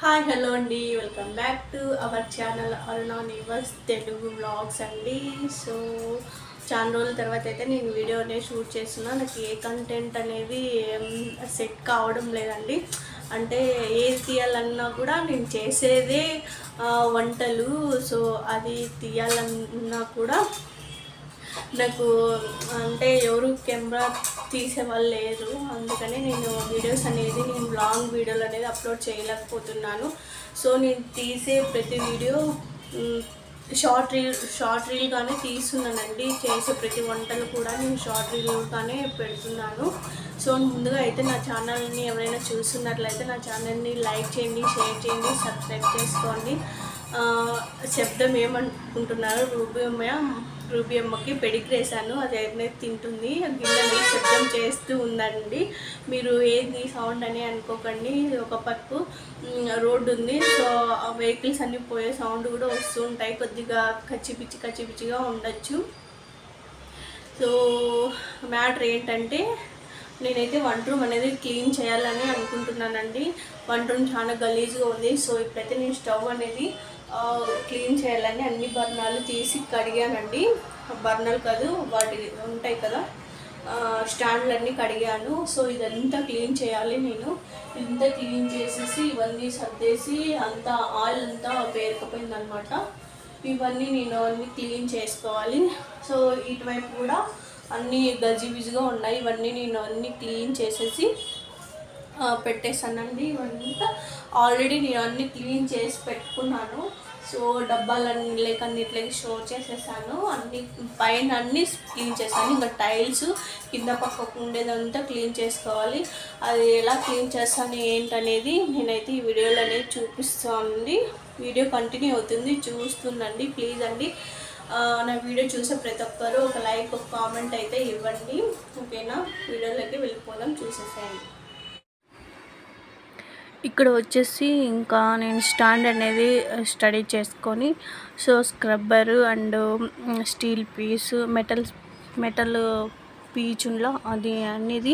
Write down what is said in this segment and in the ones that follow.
Hi hello అండి. Welcome back to our channel Aruna నివర్స్ Telugu vlogs అండి. So చాలా రోజుల తర్వాత అయితే నేను వీడియో అనేది షూట్ చేస్తున్నా. నాకు ఏ కంటెంట్ అనేది సెట్ కావడం లేదండి. అంటే ఏది తీయాలన్నా కూడా నేను చేసేదే వంటలు. సో అది తీయాలన్నా కూడా నాకు అంటే ఎవరు కెమెరా తీసేవాళ్ళు లేరు. అందుకని నేను వీడియోస్ అనేది నేను లాంగ్ వీడియోలు అనేది అప్లోడ్ చేయలేకపోతున్నాను. సో నేను తీసే ప్రతి వీడియో షార్ట్ రీల్ షార్ట్ రీల్గానే తీస్తున్నానండి. చేసే ప్రతి వంటలు కూడా నేను షార్ట్ రీల్గానే పెడుతున్నాను. సో ముందుగా అయితే నా ఛానల్ని ఎవరైనా చూస్తున్నట్లయితే నా ఛానల్ని లైక్ చేయండి షేర్ చేయండి సబ్స్క్రైబ్ చేసుకోండి. శబ్దం ఏమనుకుంటున్నారు రూబీ రూబీ అమ్మకి పెడికి వేసాను అది అయితే తింటుంది. గిన్నె అనేది శబ్దం చేస్తూ ఉందండి. మీరు ఏది సౌండ్ అని అనుకోకండి. ఒక పక్కు రోడ్డు ఉంది. సో వెహికల్స్ అన్నీ పోయే సౌండ్ కూడా వస్తూ ఉంటాయి. కొద్దిగా కచ్చిపిచ్చి కచ్చిపిచ్చిగా ఉండొచ్చు. సో మ్యాటర్ ఏంటంటే నేనైతే వంట రూమ్ అనేది క్లీన్ చేయాలని అనుకుంటున్నానండి. వంట రూమ్ చాలా గలీజ్గా ఉంది. సో ఇప్పుడైతే నేను స్టవ్ అనేది క్లీన్ చేయాలని అన్ని బర్ణాలు తీసి కడిగానండి. బర్ణాలు కాదు వాటి ఉంటాయి కదా స్టాండ్లన్నీ కడిగాను. సో ఇదంతా క్లీన్ చేయాలి నేను. ఇదంతా క్లీన్ చేసేసి ఇవన్నీ సర్దేసి అంతా ఆయిల్ అంతా పేరుకుపోయిందనమాట. ఇవన్నీ నేను అన్నీ క్లీన్ చేసుకోవాలి. సో ఇటువైపు కూడా అన్నీ గజిబిజిగా ఉన్నాయి. ఇవన్నీ నేను అన్నీ క్లీన్ చేసేసి పెట్టేసానండి ఇవంతా ఆల్రెడీ నేను అన్ని క్లీన్ చేసి పెట్టుకున్నాను. సో డబ్బాలన్నీ లేక అన్నిట్లకి స్టోర్ చేసేసాను. అన్ని పైన అన్ని క్లీన్ చేశాను ఇంకా టైల్స్ కింద పక్కకు ఉండేదంతా క్లీన్ చేసుకోవాలి. అది ఎలా క్లీన్ చేస్తాను ఏంటనేది నేనైతే ఈ వీడియోలో అనేది చూపిస్తానండి. వీడియో కంటిన్యూ అవుతుంది. చూస్తుండండి ప్లీజ్ అండి. నా వీడియో చూసే ప్రతి ఒక్కరు ఒక లైక్ ఒక కామెంట్ అయితే ఇవ్వండి. ఓకేనా? వీడియోలోకి వెళ్ళిపోదాం చూసేసేయండి. ఇక్కడ వచ్చేసి ఇంకా నేను స్టాండ్ అనేది స్టడీ చేసుకొని so scrubber and steel piece metal metal పీచుల్లో అది అనేది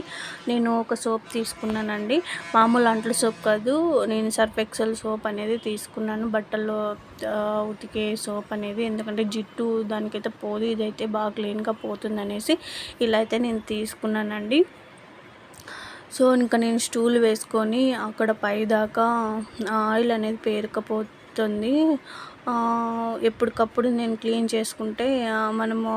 నేను ఒక సోప్ తీసుకున్నానండి. మామూలు అంట్ల సోప్ కాదు నేను సర్ఫ్ ఎక్సెల్ సోప్ అనేది తీసుకున్నాను. బట్టల్లో ఉతికే సోప్ అనేది ఎందుకంటే జిట్టు దానికైతే పోదు ఇదైతే బాగా క్లీన్గా పోతుంది అనేసి ఇలా అయితే నేను తీసుకున్నానండి. సో ఇంకా నేను స్టూల్ వేసుకొని అక్కడ పైదాకా ఆయిల్ అనేది పేరుకపోతుంది. ఎప్పటికప్పుడు నేను క్లీన్ చేసుకుంటే మనము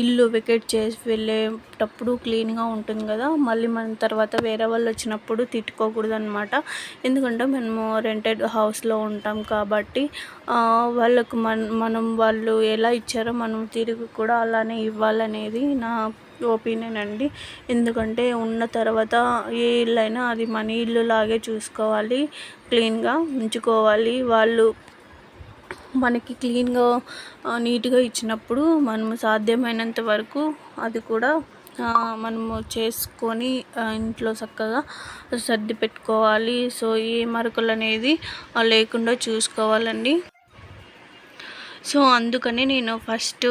ఇల్లు వికెట్ చేసి వెళ్ళేటప్పుడు క్లీన్గా ఉంటుంది కదా. మళ్ళీ మన తర్వాత వేరే వాళ్ళు వచ్చినప్పుడు తిట్టుకోకూడదు అనమాట ఎందుకంటే మనము రెంటెడ్ హౌస్లో ఉంటాం కాబట్టి వాళ్ళకు మన మనం వాళ్ళు ఎలా ఇచ్చారో మనం తిరిగి కూడా అలానే ఇవ్వాలనేది నా ఒపీనియన్ అండి. ఎందుకంటే ఉన్న తర్వాత ఏ ఇల్లు అయినా అది మన ఇల్లు లాగే చూసుకోవాలి క్లీన్గా ఉంచుకోవాలి. వాళ్ళు మనకి క్లీన్గా నీట్గా ఇచ్చినప్పుడు మనము సాధ్యమైనంత వరకు అది కూడా మనము చేసుకొని ఇంట్లో చక్కగా సర్ది పెట్టుకోవాలి. సో ఏ మరకలు అనేది లేకుండా చూసుకోవాలండి. సో అందుకని నేను ఫస్ట్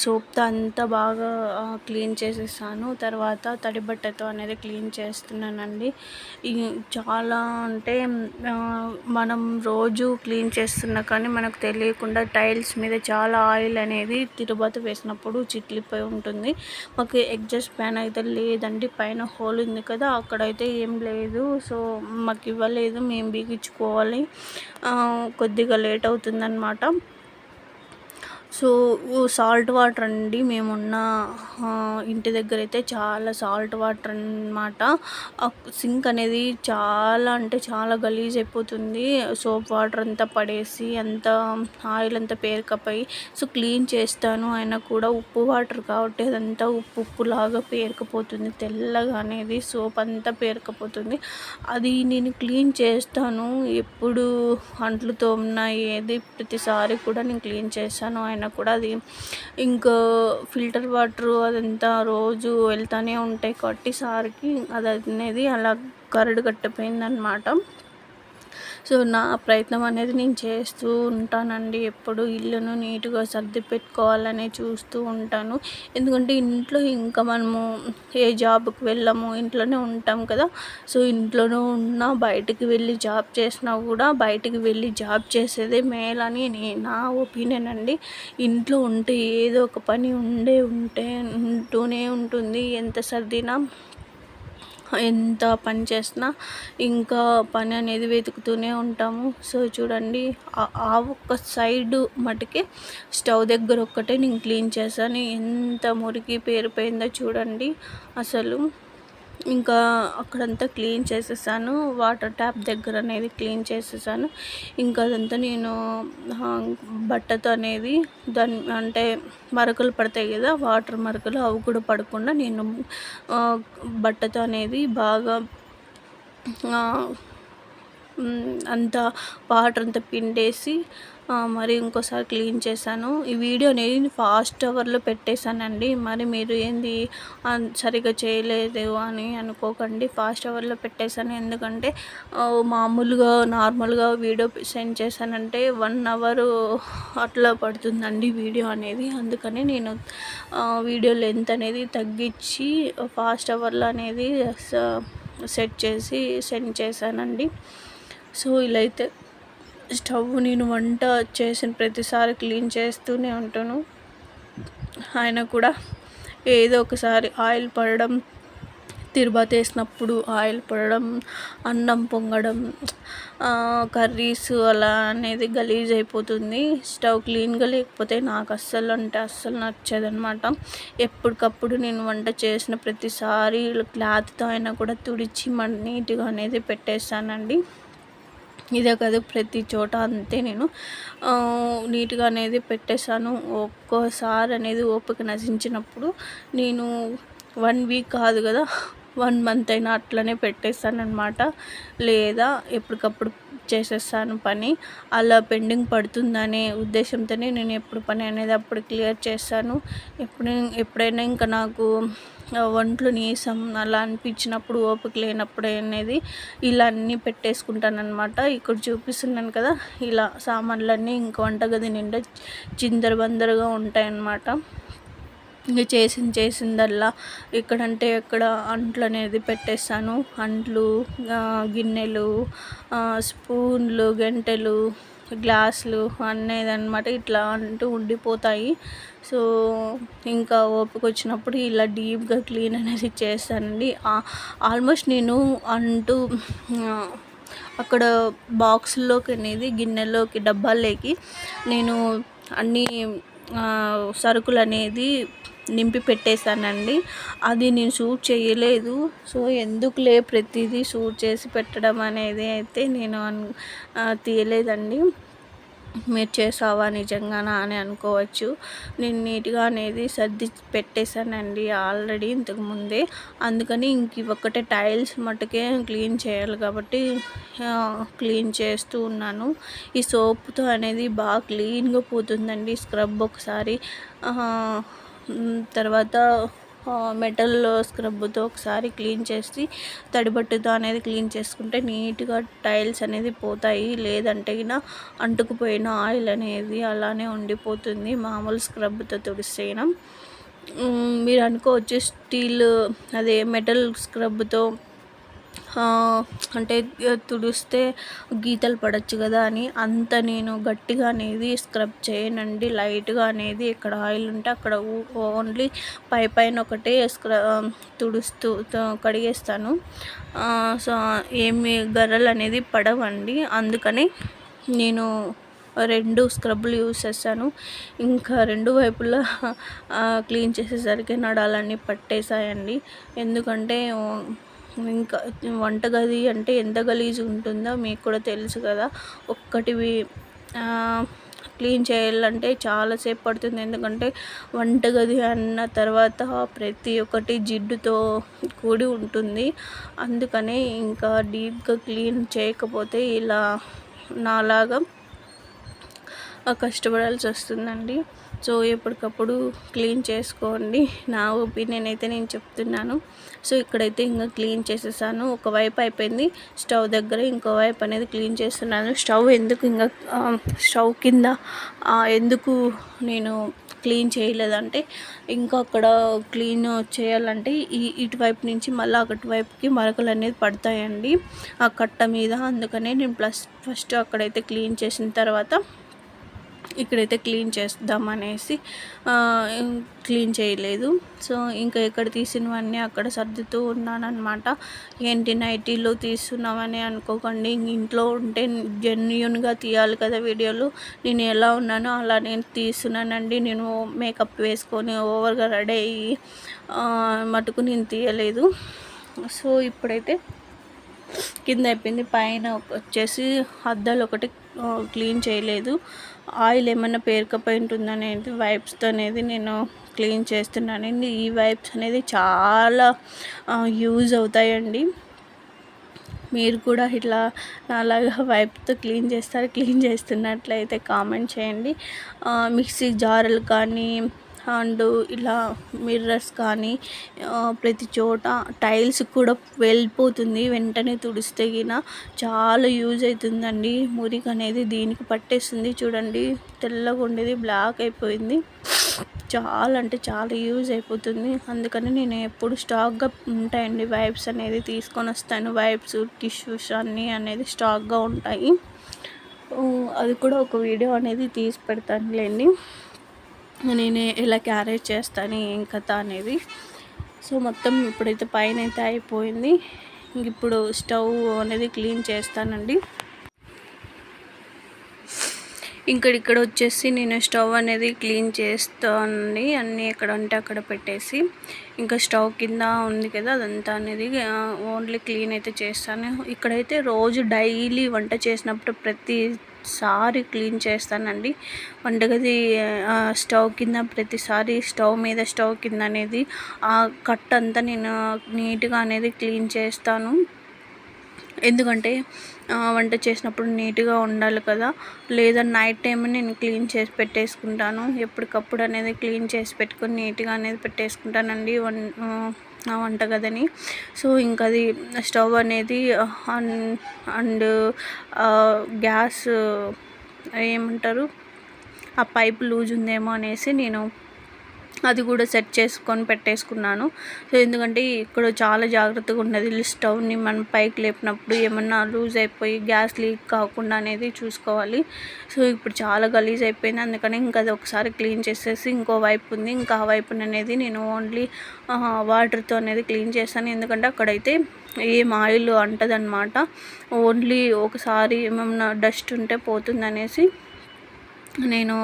సోప్తో అంతా బాగా క్లీన్ చేసేసాను. తర్వాత తడి బట్టతో అనేది క్లీన్ చేస్తున్నానండి. చాలా అంటే మనం రోజు క్లీన్ చేస్తున్నా కానీ మనకు తెలియకుండా టైల్స్ మీద చాలా ఆయిల్ అనేది తిరుపతి వేసినప్పుడు చిట్లిపోయి ఉంటుంది. మాకు ఎగ్జాస్ట్ ఫ్యాన్ అయితే లేదండి. పైన హోల్ ఉంది కదా అక్కడైతే ఏం లేదు. సో మాకు ఇవ్వలేదు. మేము బిగించుకోవాలి. కొద్దిగా లేట్ అవుతుందన్నమాట. సో సాల్ట్ వాటర్ అండి. మేమున్న ఇంటి దగ్గర అయితే చాలా సాల్ట్ వాటర్ అన్నమాట. సింక్ అనేది చాలా అంటే చాలా గలీజ్ అయిపోతుంది. సోప్ వాటర్ అంతా పడేసి అంతా ఆయిల్ అంతా పేరుకపోయి సో క్లీన్ చేస్తాను. అయినా కూడా ఉప్పు వాటర్ కాబట్టి అదంతా ఉప్పు ఉప్పులాగా పేరుకపోతుంది. తెల్లగా అనేది సోప్ అంతా పేరుకపోతుంది. అది నేను క్లీన్ చేస్తాను. ఎప్పుడు అంట్లు తోమినా ఏది ప్రతిసారి కూడా నేను క్లీన్ చేస్తాను. ఆయన అయినా కూడా అది ఇంకా ఫిల్టర్ వాటర్ అదంతా రోజు వెళ్తానే ఉంటాయి కాబట్టి సార్కి అది అనేది అలా కరడు కట్టిపోయిందనమాట సో నా ప్రయత్నం అనేది నేను చేస్తూ ఉంటానండి. ఎప్పుడు ఇల్లును నీట్గా సర్ది పెట్టుకోవాలని చూస్తూ ఉంటాను. ఎందుకంటే ఇంట్లో ఇంకా మనము ఏ జాబ్కి వెళ్ళము ఇంట్లోనే ఉంటాం కదా. సో ఇంట్లోనే ఉన్నా బయటికి వెళ్ళి జాబ్ చేసినా కూడా బయటికి వెళ్ళి జాబ్ చేసేదే మేలని నా ఒపీనియన్ అండి. ఇంట్లో ఉంటే ఏదో ఒక పని ఉండే ఉంటే ఉంటూనే ఉంటుంది. ఎంత సర్దినా ఎంత పని చేసినా ఇంకా పని అనేది వెతుకుతూనే ఉంటాము. సో చూడండి ఆ ఒక్క సైడు మటుకే స్టవ్ దగ్గర ఒక్కటే నేను క్లీన్ చేశాను. ఎంత మురికి పేరిపోయిందో చూడండి. అసలు ఇంకా అక్కడంతా క్లీన్ చేసేసాను. వాటర్ ట్యాప్ దగ్గర అనేది క్లీన్ చేసేసాను. ఇంకా అదంతా నేను బట్టతో అనేది దాని అంటే మరకలు పడతాయి కదా వాటర్ మరకలు అవి కూడా పడకుండా నేను బట్టతో అనేది బాగా అంతా వాటర్ అంతా పిండేసి మరి ఇంకోసారి క్లీన్ చేశాను. ఈ వీడియో అనేది ఫాస్ట్ అవర్లో పెట్టేశానండి. మరి మీరు ఏంది సరిగ్గా చేయలేదు అని అనుకోకండి. ఫాస్ట్ అవర్లో పెట్టేశాను. ఎందుకంటే మామూలుగా నార్మల్గా వీడియో సెండ్ చేశానంటే వన్ అవర్ అట్లా పడుతుందండి వీడియో అనేది. అందుకని నేను వీడియో లెంత్ అనేది తగ్గించి ఫాస్ట్ అవర్లో అనేది సెట్ చేసి సెండ్ చేశానండి. సో ఇలా అయితే స్టవ్ నేను వంట చేసిన ప్రతిసారి క్లీన్ చేస్తూనే ఉంటాను. ఆయన కూడా ఏదో ఒకసారి ఆయిల్ పడడం తిరువాత వేసినప్పుడు ఆయిల్ పడడం అన్నం పొంగడం కర్రీస్ అలా అనేది గలీజ్ అయిపోతుంది. స్టవ్ క్లీన్గా లేకపోతే నాకు అస్సలు అంటే అస్సలు నచ్చదనమాట. ఎప్పటికప్పుడు నేను వంట చేసిన ప్రతిసారి క్లాత్తో అయినా కూడా తుడిచి మన నీట్గా అనేది పెట్టేస్తానండి ఇదే కాదు ప్రతి చోట అంతే నేను. నీట్గా అనేది పెట్టేశాను. ఒక్కోసారి అనేది ఓపిక నశించినప్పుడు నేను వన్ వీక్ కాదు కదా వన్ మంత్ అయినా అట్లనే పెట్టేస్తాను అనమాట లేదా ఎప్పటికప్పుడు చేసేస్తాను పని. అలా పెండింగ్ పడుతుందనే ఉద్దేశంతోనే నేను ఎప్పుడు పని అనేది అప్పుడు క్లియర్ చేస్తాను. ఎప్పుడు ఎప్పుడైనా ఇంకా నాకు ఒంట్లో నీసం అలా అనిపించినప్పుడు ఓపిక లేనప్పుడు అనేది ఇలా అన్నీ పెట్టేసుకుంటానమాట ఇక్కడ చూపిస్తున్నాను కదా ఇలా సామాన్లన్నీ ఇంక వంటగది నిండా చిందరబందరగా ఉంటాయన్నమాట. ఇంక చేసింది చేసిందల్లా ఎక్కడంటే ఎక్కడ అంట్లు అనేది పెట్టేస్తాను. అంట్లు గిన్నెలు స్పూన్లు గంటెలు గ్లాసులు అనేది అనమాట ఇట్లా అంటూ ఉండిపోతాయి. సో ఇంకా ఓపిక వచ్చినప్పుడు ఇలా డీప్గా క్లీన్ అనేది చేస్తానండి. ఆల్మోస్ట్ నేను అంటూ అక్కడ బాక్సుల్లోకి అనేది గిన్నెలోకి డబ్బాల్లోకి నేను అన్నీ సరుకులు అనేది నింపి పెట్టేశానండి. అది నేను షూట్ చేయలేదు. సో ఎందుకులే ప్రతిదీ షూట్ చేసి పెట్టడం అనేది అయితే నేను తీయలేదండి. మీరు చేసావా నిజంగానా అని అనుకోవచ్చు. నేను నీట్గా అనేది సర్ది పెట్టేశానండి ఆల్రెడీ ఇంతకుముందే అందుకని ఇంక ఒక్కటే టైల్స్ మట్టుకే క్లీన్ చేయాలి కాబట్టి క్లీన్ చేస్తూ ఉన్నాను. ఈ సోప్తో అనేది బాగా క్లీన్గా పోతుందండి స్క్రబ్ ఒకసారి. తర్వాత మెటల్ స్క్రబ్తో ఒకసారి క్లీన్ చేసి తడిబట్టుతో అనేది క్లీన్ చేసుకుంటే నీట్గా టైల్స్ అనేది పోతాయి. లేదంటే అంటుకుపోయిన ఆయిల్ అనేది అలానే ఉండిపోతుంది మామూలు స్క్రబ్తో తుడిసేయడం మీరు అనుకోవచ్చు స్టీల్ అదే మెటల్ స్క్రబ్తో అంటే తుడిస్తే గీతలు పడవచ్చు కదా అని అంత నేను గట్టిగా అనేది స్క్రబ్ చేయనండి. లైట్గా అనేది ఇక్కడ ఆయిల్ ఉంటే అక్కడ ఓన్లీ పై పైన ఒకటే స్క్ర తుడుస్తూ కడిగేస్తాను. సో ఏమి గర్రలు అనేది పడవండి. అందుకని నేను రెండు స్క్రబ్లు యూజ్ చేస్తాను. ఇంకా రెండు వైపులా క్లీన్ చేసేసరికి నడాలన్నీ పట్టేసాయండి ఎందుకంటే ఇంకా వంటగది అంటే ఎంత గలీజు ఉంటుందో మీకు కూడా తెలుసు కదా. ఒక్కటివి క్లీన్ చేయాలంటే చాలాసేపు పడుతుంది. ఎందుకంటే వంటగది అన్న తర్వాత ప్రతి ఒక్కటి జిడ్డుతో కూడి ఉంటుంది. అందుకనే ఇంకా డీప్గా క్లీన్ చేయకపోతే ఇలా నాలాగా కష్టపడాల్సి వస్తుందండి. సో ఎప్పటికప్పుడు క్లీన్ చేసుకోండి. నా ఒపీనియన్ అయితే నేను చెప్తున్నాను. సో ఇక్కడైతే ఇంకా క్లీన్ చేసేసాను. ఒకవైపు అయిపోయింది. స్టవ్ దగ్గర ఇంకో వైపు అనేది క్లీన్ చేస్తున్నాను. స్టవ్ ఎందుకు ఇంకా స్టవ్ కింద ఎందుకు నేను క్లీన్ చేయలేదంటే ఇంకా అక్కడ క్లీన్ చేయాలంటే ఈ ఇటువైపు నుంచి మళ్ళీ అటువైపుకి మరకలు అనేది పడతాయండి. ఆ కట్ట మీద. అందుకనే నేను ప్లస్ ఫస్ట్ అక్కడైతే క్లీన్ చేసిన తర్వాత ఇక్కడైతే క్లీన్ చేద్దాం అనేసి క్లీన్ చేయలేదు. సో ఇంకా ఎక్కడ తీసినవన్నీ అక్కడ సర్దుతూ ఉన్నానమాట ఏంటి నైటీలో తీస్తున్నామని అనుకోకండి. ఇంట్లో ఉంటే జెన్యున్గా తీయాలి కదా వీడియోలు. నేను ఎలా ఉన్నానో అలా నేను తీస్తున్నానండి. నేను మేకప్ వేసుకొని ఓవర్గా రెడీ అయ్యి మటుకు నేను తీయలేదు. సో ఇప్పుడైతే కింద అయిపోయింది. పైన వచ్చేసి అద్దాలు ఒకటి క్లీన్ చేయలేదు. ఆయిల్ ఏమైనా పేరుకపోయి ఉంటుందనేది వైప్స్తో అనేది నేను క్లీన్ చేస్తున్నాను. ఈ వైప్స్ అనేది చాలా యూజ్ అవుతాయండి. మీరు కూడా ఇట్లా అలాగా వైప్తో క్లీన్ చేస్తారు క్లీన్ చేస్తున్నట్లయితే కామెంట్ చేయండి. మిక్సీ జారులు కానీ అండ్ ఇలా మిర్రర్స్ కానీ ప్రతి చోట టైల్స్ కూడా వెళ్ళిపోతుంది. వెంటనే తుడిస్తే గిన చాలా యూజ్ అవుతుందండి మురికి అనేది దీనికి పట్టేస్తుంది. చూడండి తెల్లగా ఉండేది బ్లాక్ అయిపోయింది. చాలా అంటే చాలా యూజ్ అయిపోతుంది. అందుకని నేను ఎప్పుడు స్టాక్గా ఉంటాయండి. వైప్స్ అనేది తీసుకొని వస్తాను. వైప్స్ టిష్యూస్ అన్నీ అనేది స్టాక్గా ఉంటాయి. అది కూడా ఒక వీడియో అనేది తీసి పెడతానులేండి. నేను ఎలా క్యారేజ్ చేస్తాను ఏం కథ అనేది. సో మొత్తం ఇప్పుడైతే పైన అయితే అయిపోయింది ఇప్పుడు స్టవ్ అనేది క్లీన్ చేస్తానండి. ఇక్కడ ఇక్కడ వచ్చేసి నేను స్టవ్ అనేది క్లీన్ చేస్తానండి అన్నీ ఎక్కడ అంటే అక్కడ పెట్టేసి. ఇంకా స్టవ్ కింద ఉంది కదా అదంతా అనేది ఓన్లీ క్లీన్ అయితే చేస్తాను. ఇక్కడైతే రోజు డైలీ వంట చేసినప్పుడు ప్రతి ప్రతిసారి క్లీన్ చేస్తానండి. వంటగది స్టవ్ కింద ప్రతిసారి స్టవ్ మీద స్టవ్ కింద అనేది ఆ కట్ అంతా నేను నీట్గా అనేది క్లీన్ చేస్తాను. ఎందుకంటే వంట చేసినప్పుడు నీట్గా ఉండాలి కదా. లేదా నైట్ టైం నేను క్లీన్ చేసి పెట్టేసుకుంటాను. ఎప్పటికప్పుడు అనేది క్లీన్ చేసి పెట్టుకొని నీట్గా అనేది పెట్టేసుకుంటానండి వన్ వంటగదిని. సో ఇంకా అది స్టవ్ అనేది అండ్ గ్యాస్ ఏమంటారు? ఆ పైప్ లూజ్ ఉందేమో అనేసి నేను అది కూడా సెట్ చేసుకొని పెట్టేసుకున్నాను. సో ఎందుకంటే ఇక్కడ చాలా జాగ్రత్తగా ఉన్నది. స్టవ్ని మనం పైకి లేపినప్పుడు ఏమన్నా లూజ్ అయిపోయి గ్యాస్ లీక్ కాకుండా అనేది చూసుకోవాలి. సో ఇప్పుడు చాలా గలీజ్ అయిపోయింది. అందుకని ఇంకా అది ఒకసారి క్లీన్ చేసేసి ఇంకో వైపు ఉంది. ఇంకా ఆ వైపున అనేది నేను ఓన్లీ వాటర్తో అనేది క్లీన్ చేస్తాను. ఎందుకంటే అక్కడైతే ఏం ఆయిల్ అంటదనమాట ఓన్లీ ఒకసారి ఏమన్నా డస్ట్ ఉంటే పోతుంది అనేసి నేను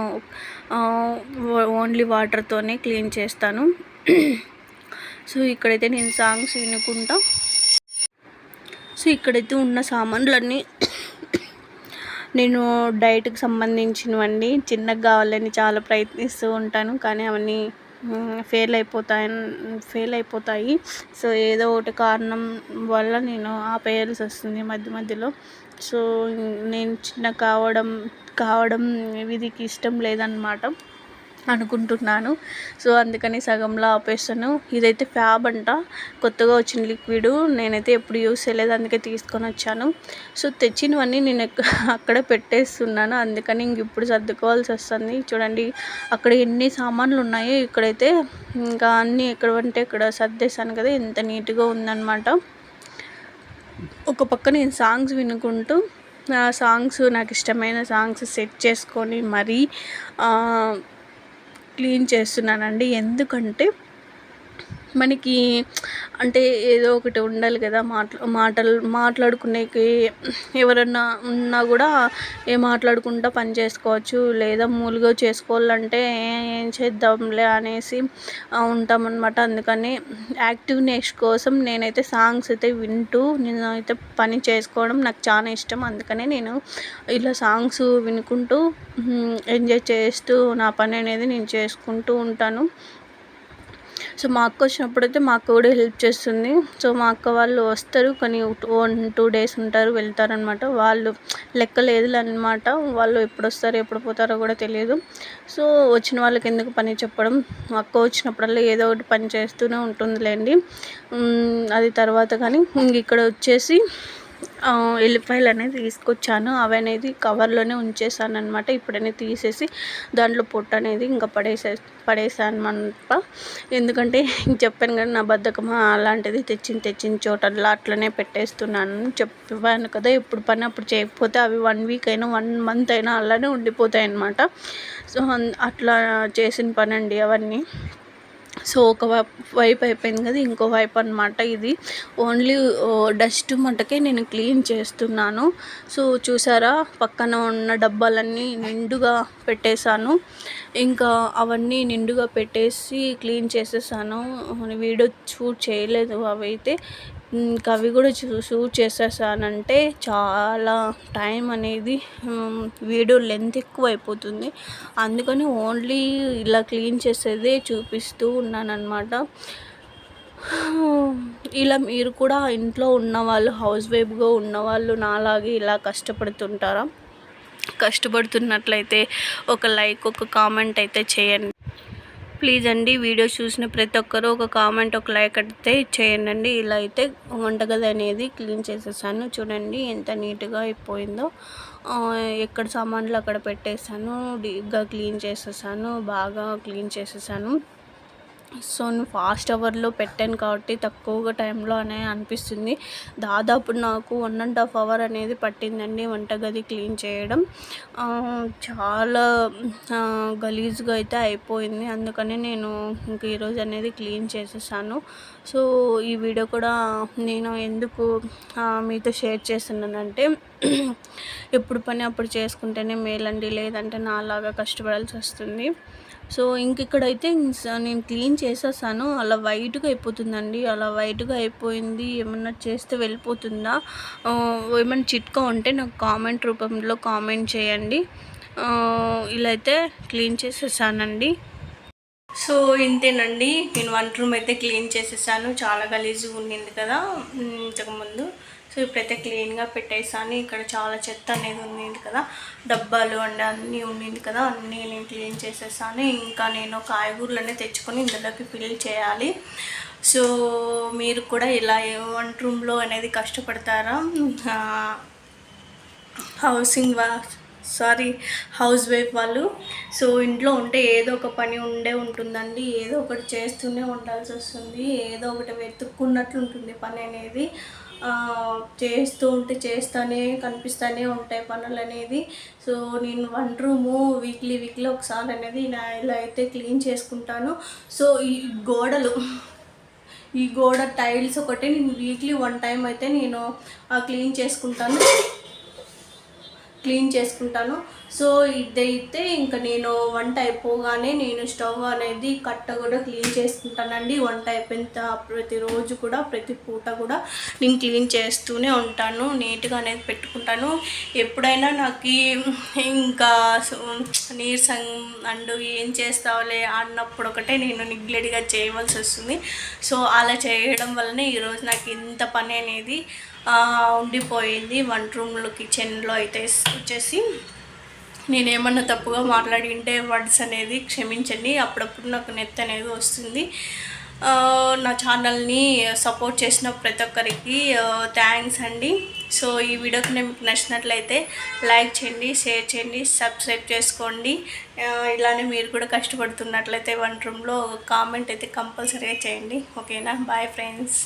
ఓన్లీ వాటర్తోనే క్లీన్ చేస్తాను. సో ఇక్కడైతే నేను సాంగ్స్ వినుకుంటా. సో ఇక్కడైతే ఉన్న సామాన్లన్నీ నేను డైట్కి సంబంధించినవన్నీ చిన్నగా కావాలని చాలా ప్రయత్నిస్తూ ఉంటాను. కానీ అవన్నీ ఫెయిల్ అయిపోతాయి ఫెయిల్ అయిపోతాయి. సో ఏదో ఒకటి కారణం వల్ల నేను ఆపేయాల్సి వస్తుంది మధ్య మధ్యలో. సో నేను చిన్న కావడం కావడం వీధికి ఇష్టం లేదనమాట అనుకుంటున్నాను. సో అందుకని సగంలో ఆపేస్తాను. ఇదైతే ఫ్యాబ్ అంట. కొత్తగా వచ్చిన లిక్విడ్ నేనైతే ఎప్పుడు యూస్ చేయలేదు. అందుకే తీసుకొని వచ్చాను. సో తెచ్చినవన్నీ నేను అక్కడ పెట్టేస్తున్నాను. అందుకని ఇంక ఇప్పుడు సర్దుకోవాల్సి వస్తుంది. చూడండి అక్కడ ఎన్ని సామాన్లు ఉన్నాయో ఇక్కడైతే ఇంకా అన్నీ ఎక్కడ అంటే ఇక్కడ సర్దేశాను కదా. ఎంత నీట్గా ఉందన్నమాట. ఒక పక్క నేను సాంగ్స్ వినుకుంటూ నా సాంగ్స్ నాకు ఇష్టమైన సాంగ్స్ సెట్ చేసుకొని మరీ క్లీన్ చేస్తున్నానండి. ఎందుకంటే మనకి అంటే ఏదో ఒకటి ఉండాలి కదా మాట్లా మాటలు మాట్లాడుకునేకి ఎవరన్నా ఉన్నా కూడా ఏ మాట్లాడుకుంటా పని చేసుకోవచ్చు లేదా మూలుగా చేసుకోవాలంటే ఏం చేద్దాంలే అనేసి ఉంటామన్నమాట. అందుకని యాక్టివ్నెస్ కోసం నేనైతే సాంగ్స్ అయితే వింటూ నేను అయితే పని చేసుకోవడం నాకు చాలా ఇష్టం. అందుకనే నేను ఇలా సాంగ్స్ వినుకుంటూ ఎంజాయ్ చేస్తూ నా పని అనేది నేను చేసుకుంటూ ఉంటాను. సో మా అక్క వచ్చినప్పుడు అయితే మా అక్క కూడా హెల్ప్ చేస్తుంది. సో మా అక్క వాళ్ళు వస్తారు కానీ వన్ టూ డేస్ ఉంటారు వెళ్తారనమాట వాళ్ళు లెక్క లేదు వాళ్ళు ఎప్పుడు వస్తారు ఎప్పుడు పోతారో కూడా తెలియదు. సో వచ్చిన వాళ్ళకి ఎందుకు పని చెప్పడం? మా అక్క వచ్చినప్పుడల్లా ఏదో ఒకటి పని చేస్తూనే ఉంటుందిలేండి. అది తర్వాత కానీ ఇంక ఇక్కడ వచ్చేసి ఎల్లిపాయలు అనేది తీసుకొచ్చాను. అవి అనేది కవర్లోనే ఉంచేసాను అనమాట ఇప్పుడనే తీసేసి దాంట్లో పొట్టు అనేది ఇంకా పడేసే పడేసాను అనమాట ఎందుకంటే చెప్పాను కదా నా బద్ధకం అలాంటిది తెచ్చిన తెచ్చిన చోటల్లా అట్లనే పెట్టేస్తున్నాను. చెప్పాను కదా ఎప్పుడు పని అప్పుడు చేయకపోతే అవి వన్ వీక్ అయినా వన్ మంత్ అయినా అలానే ఉండిపోతాయి అనమాట సో అట్లా చేసిన పని అండి అవన్నీ. సో ఒక వైపు అయిపోయింది కదా ఇంకో వైపు అనమాట ఇది. ఓన్లీ డస్ట్ మటుకే నేను క్లీన్ చేస్తున్నాను. సో చూసారా పక్కన ఉన్న డబ్బాలన్నీ నిండుగా పెట్టేశాను. ఇంకా అవన్నీ నిండుగా పెట్టేసి క్లీన్ చేసేసాను. వీడియో షూట్ చేయలేదు అవైతే. ఇంకా అవి కూడా చూ షూట్ చేసేసానంటే చాలా టైం అనేది వీడియో లెంత్ ఎక్కువ అయిపోతుంది అందుకని ఓన్లీ ఇలా క్లీన్ చేసేదే చూపిస్తూ ఉన్నానన్నమాట. ఇలా మీరు కూడా ఇంట్లో ఉన్నవాళ్ళు హౌస్ వైఫ్గా ఉన్నవాళ్ళు నాలాగే ఇలా కష్టపడుతుంటారా? కష్టపడుతున్నట్లయితే ఒక లైక్ ఒక కామెంట్ అయితే చేయండి. ప్లీజ్ అండి వీడియో చూసిన ప్రతి ఒక్కరూ ఒక కామెంట్ ఒక లైక్ అయితే చేయండి ఇలా అయితే వంటగది అనేది క్లీన్ చేసేసాను. చూడండి ఎంత నీట్గా అయిపోయిందో. ఎక్కడ సామాన్లు అక్కడ పెట్టేసాను డీప్గా క్లీన్ చేసేసాను బాగా క్లీన్ చేసేసాను. సో నేను ఫాస్ట్ అవర్లో పెట్టాను కాబట్టి తక్కువగా టైంలో అనే అనిపిస్తుంది. దాదాపు నాకు వన్ అండ్ హాఫ్ అవర్ అనేది పట్టిందండి వంటగది క్లీన్ చేయడం. చాలా గలీజ్గా అయితే అయిపోయింది. అందుకని నేను ఇంక ఈరోజు అనేది క్లీన్ చేసేసాను. సో ఈ వీడియో కూడా నేను ఎందుకు మీతో షేర్ చేస్తున్నానంటే ఎప్పుడు పని అప్పుడు చేసుకుంటేనే మేలండి. లేదంటే నాలాగా కష్టపడాల్సి వస్తుంది. సో ఇంక ఇక్కడైతే నేను క్లీన్ చేసేసాను. అలా వైట్గా అయిపోతుందండి. అలా వైట్గా అయిపోయింది. ఏమన్నా చేస్తే వెళ్ళిపోతుందా? ఏమైనా చిట్కా ఉంటే నాకు కామెంట్ రూపంలో కామెంట్ చేయండి. ఇలా అయితే క్లీన్ చేసేసానండి. సో ఇంతేనండి. నేను వంట రూమ్ అయితే క్లీన్ చేసేసాను. చాలా గలీజ్గా ఉండింది కదా ఇంతకుముందు. సో ఇప్పుడైతే క్లీన్గా పెట్టేసాను. ఇక్కడ చాలా చెత్త అనేది ఉంది కదా డబ్బాలు అండి అన్నీ ఉండింది కదా అన్నీ నేను క్లీన్ చేసేసాను. ఇంకా నేను కాయగూరలు అనేది తెచ్చుకొని ఇందులోకి ఫిల్ చేయాలి. సో మీరు కూడా ఇలా వంట రూమ్లో అనేది కష్టపడతారా? హౌసింగ్ వా సారీ హౌస్ వైఫ్ వాళ్ళు. సో ఇంట్లో ఉంటే ఏదో ఒక పని ఉండే ఉంటుందండి. ఏదో ఒకటి చేస్తూనే ఉండాల్సి వస్తుంది. ఏదో ఒకటి వెతుక్కున్నట్లు ఉంటుంది పని అనేది. చేస్తూ ఉంటే చేస్తూనే కనిపిస్తూనే ఉంటాయి పనులు అనేది. సో నేను వన్ రూము వీక్లీ వీక్లీ ఒకసారి అనేది నా ఇలా అయితే క్లీన్ చేసుకుంటాను. సో ఈ గోడలు ఈ గోడ టైల్స్ ఒకటి నేను వీక్లీ వన్ టైం అయితే నేను క్లీన్ చేసుకుంటాను. క్లీన్ చేసుకుంటాను. సో ఇదైతే ఇంకా నేను వంట అయిపోగానే నేను స్టవ్ అనేది కట్ట కూడా క్లీన్ చేసుకుంటానండి. వంట అయిపోయిన ప్రతిరోజు కూడా ప్రతి పూట కూడా నేను క్లీన్ చేస్తూనే ఉంటాను. నీట్గా అనేది పెట్టుకుంటాను. ఎప్పుడైనా నాకు ఇంకా నీరసం అండ్ ఏం చేస్తావులే అన్నప్పుడు ఒకటే నేను నిగ్లెట్గా చేయవలసి వస్తుంది సో అలా చేయడం వల్లనే ఈరోజు నాకు ఇంత పని అనేది ఉండిపోయింది. వంట రూమ్లో కిచెన్లో అయితే వచ్చేసి నేనేమన్నా తప్పుగా మాట్లాడింటే వర్డ్స్ అనేది క్షమించండి. అప్పుడప్పుడు నాకు నెత్తి అనేది వస్తుంది. నా ఛానల్ని సపోర్ట్ చేసిన ప్రతి ఒక్కరికి థ్యాంక్స్ అండి. సో ఈ వీడియోకి నేను మీకు నచ్చినట్లయితే లైక్ చేయండి షేర్ చేయండి సబ్స్క్రైబ్ చేసుకోండి. ఇలానే మీరు కూడా కష్టపడుతున్నట్లయితే వన్ రూమ్లో కామెంట్ అయితే కంపల్సరీగా చేయండి. ఓకేనా? Bye friends.